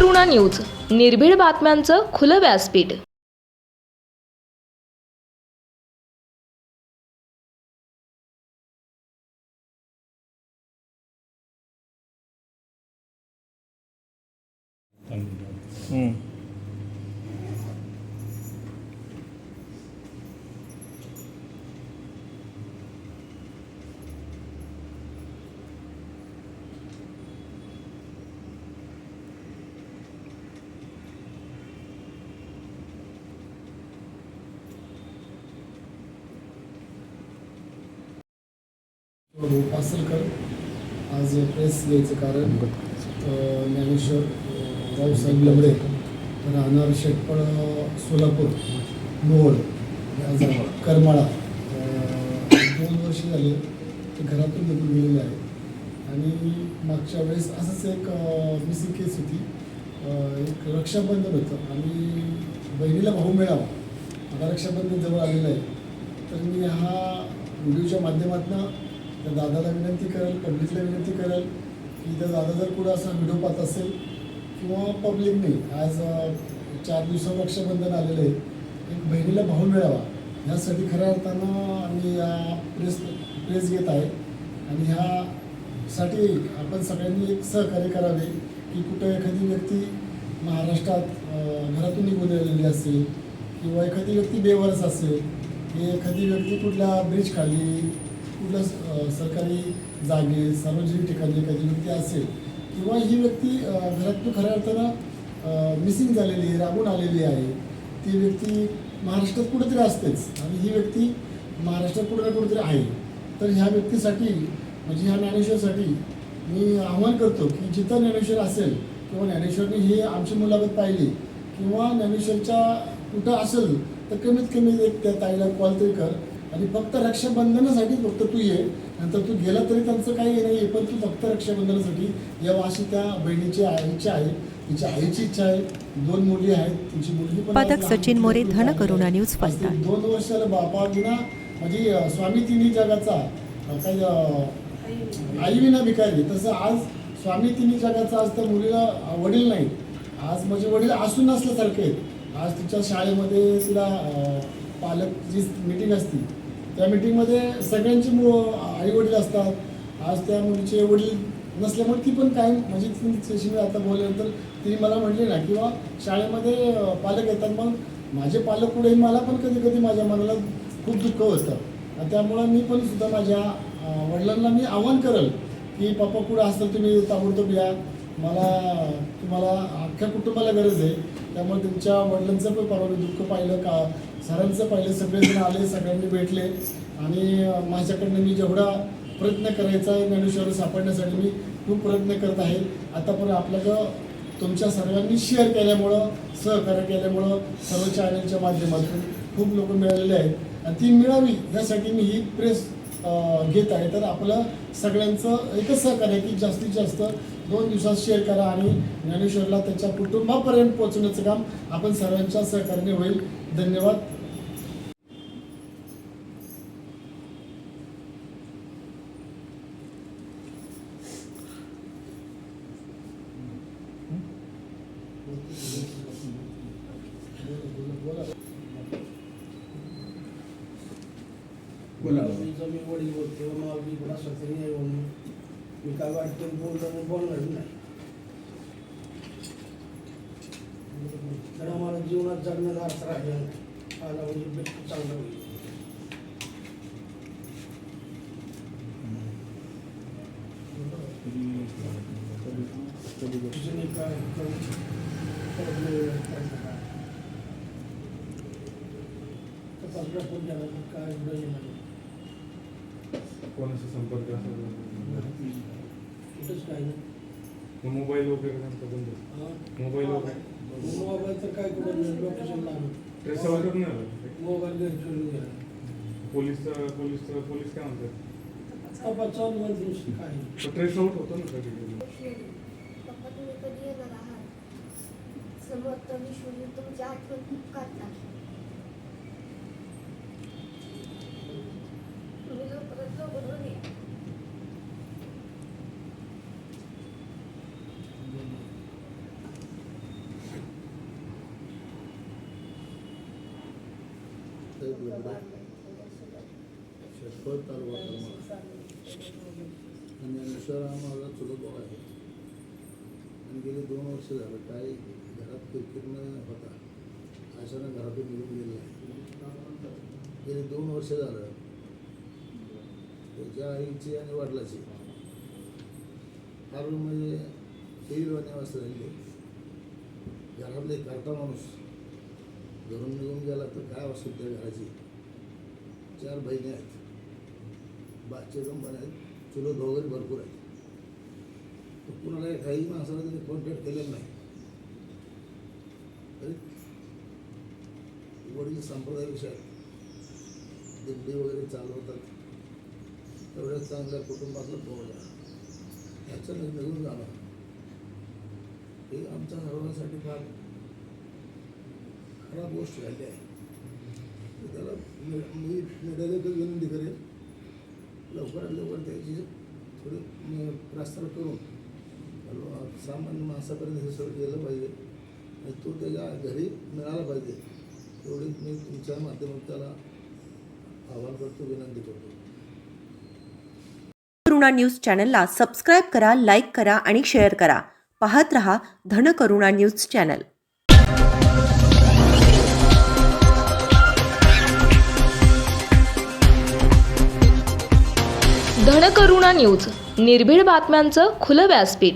करुणा news निर्भीड बातम्यांचं खुलं व्यासपीठ हम्म. पासलकर आज प्रेस घ्यायचं कारण ज्ञानेश्वर रावसाहेब लबडे राहणार शेटपळ सोलापूर मोहोळ करमाळा. दोन वर्ष झाले ते घरातून निघून गेलेले आहे आणि मागच्या वेळेस असंच एक मिसिंग केस होती. एक रक्षाबंधन होतं आणि बहिणीला भाऊ मिळावा. आता रक्षाबंधन जवळ आलेलं आहे. तर मी हा व्हिडिओच्या माध्यमातून त्या दादाला विनंती करेल पब्लिकला विनंती करेल की त्या दादा जर कुठं असा व्हिडिओ पाहत असेल किंवा पब्लिकने आज चार दिवसात रक्षाबंधन आलेलं आहे एक बहिणीला भाऊ मिळावा ह्यासाठी खऱ्या अर्थानं आम्ही या प्रेस प्रेस घेत आहे. आणि ह्यासाठी आपण सगळ्यांनी एक सहकार्य करावे की कुठं एखादी व्यक्ती महाराष्ट्रात घरातून निघून आलेली असेल किंवा एखादी व्यक्ती बेवारस असेल की एखादी व्यक्ती कुठल्या ब्रिज खाली कुठल्या सरकारी जागे सार्वजनिक ठिकाणी एखादी व्यक्ती असेल किंवा ही व्यक्ती घरातून खऱ्या अर्थानं मिसिंग झालेली आहे राबून आलेली आहे ती व्यक्ती महाराष्ट्रात कुठेतरी असतेच आणि ही व्यक्ती महाराष्ट्रात कुठे ना कुठेतरी आहे. तर ह्या व्यक्तीसाठी म्हणजे ह्या ज्ञानेश्वरसाठी मी आव्हान करतो की जिथं ज्ञानेश्वर असेल किंवा ज्ञानेश्वरने ही आमची मुलाखत पाहिली किंवा ज्ञानेश्वरच्या कुठं असेल तर कमीत कमी एक त्या ताईला कॉल तरी कर. आणि फक्त रक्षाबंधनासाठी फक्त तू ये. नंतर तू गेला तरी त्यांचं काही हे नाही पण तू फक्त रक्षाबंधनासाठी यावं अशी त्या बहिणीची आ- इच्छा आहे. तिच्या आईची इच्छा आहे. दोन मुली आहेत. तिची मुलगी पण सचिन मोरे, धन. करुणा न्यूज फलटण. दोन वर्षाला बापा विना म्हणजे स्वामी तिन्ही जगाचा काही आई विना भिकारी तसं आज स्वामी तिन्ही जगाचा आज त्या मुलीला वडील नाही आज म्हणजे वडील असून नसल्यासारखे आहेत. आज तिच्या शाळेमध्ये तिला अं, पालक जी मीटिंग असती त्या मीटिंगमध्ये सगळ्यांची आई वडील असतात. आज त्या मुलीचे वडील नसल्यामुळे ती पण काय म्हणजे तिच्याशी आता बोलल्यानंतर ती मला म्हटली ना किंवा शाळेमध्ये पालक येतात. मग माझे पालक पुढे मला पण कधी कधी माझ्या मनाला खूप दुःख असतं आणि त्यामुळं मी पण सुद्धा माझ्या वडिलांना मी आव्हान करेल की पप्पा कुठं असतं तुम्ही? ताबडतोब या. मला तुम्हाला अख्ख्या कुटुंबाला गरज आहे. त्यामुळे तुमच्या वडिलांचं पण परवा दुःख पाहिलं का? सरांचं पहिले सगळेजण आले सगळ्यांनी भेटले. आणि माझ्याकडनं मी जेवढा प्रयत्न करायचा आहे ज्ञानेश्वर सापडण्यासाठी मी खूप प्रयत्न करत आहे. आता पण आपल्याकडं तुमच्या सर्वांनी शेअर केल्यामुळं सहकार्य केल्यामुळं सर्व चॅनलच्या माध्यमातून खूप लोक मिळालेले आहेत. आणि ती मिळावी यासाठी मी ही प्रेस घेत आहे. तर आपलं सगळ्यांचं एकच सहकार्य आहे की जास्तीत जास्त दोन दिवसात शेअर करा आणि ज्ञानेश्वरला त्याच्या कुटुंबापर्यंत पोहोचण्याचं काम आपण सर्वांच्या सहकार्याने होईल. धन्यवाद. बोला तिचं मी वडील बोलते मला मी पण असं तरी नाही म्हणून मी काय वाटतं बोलणं बोलणार नाही तर आम्हाला जीवनात जगण्याचा अर्थ राहिला नाही आला म्हणजे बेस्ट चांगलं होईल तुझं नाही काय करून परत नाही करायचं काय. तपास दाखवून द्यावा, काय नाही नाही कोणाचा संपर्क मग मोबाईल वगैरे बंद? मोबाईल वगैरे. काय कुठं लोकेशन लागलं. ट्रेस आउट नाही आलं? मोबाईल पोलीस पोलीस पोलीस काय म्हणतात? तपास चालू नुसतं काय. ट्रेस आउट होतो ना कधी कधी. पप्पा तुम्ही कधी येणार आहात? समोर तर विश्वनी तुमची आठवण खूप काढतात तुम्ही लवकरात लवकर या शेतफळ तालुका करमाळा आणि ज्ञानेश्वर हा माझा चुलत भाऊ आहे आणि गेले दोन वर्ष झालं काय घरात किरकिर न होता अशानं घरातून निघून गेले गेले दोन वर्ष झालं त्याच्या आईची आणि वडिलाची फार म्हणजे तेलवाणी अवस्था झाली घरातले करता माणूस घरून निघून गेला तर काय अवस्था घराची? चार बहिणी आहेत. बाचे कंपन्या आहेत. चुलत वगैरे भरपूर आहेत. तर कुणाला काही माणसाला त्यांनी कॉन्टॅक्ट केलेला नाही. तरी वडील संप्रदाय विषय दिंडी वगैरे चालवतात तेवढ्याच चांगल्या कुटुंबातलं पोहला त्याच्यानं निघून जाणं हे आमच्या सर्वांसाठी फार खराब गोष्ट झाली आहे. त्याला मी मी विनंती करेन लवकरात लवकर त्याची थोडी प्रस्ताव करून सामान्य माणसापर्यंत हे सगळं गेलं पाहिजे. आणि तो त्याच्या घरी मिळाला पाहिजे. एवढी मी तुमच्या माध्यमात त्याला आवाहन करतो विनंती करतो. करुणा न्यूज चॅनलला सबस्क्राईब करा लाईक करा आणि शेअर करा. पाहत रहा Dhankaruna news channel. Dhankaruna news निर्भीड बातम्यांचं खुलं व्यासपीठ.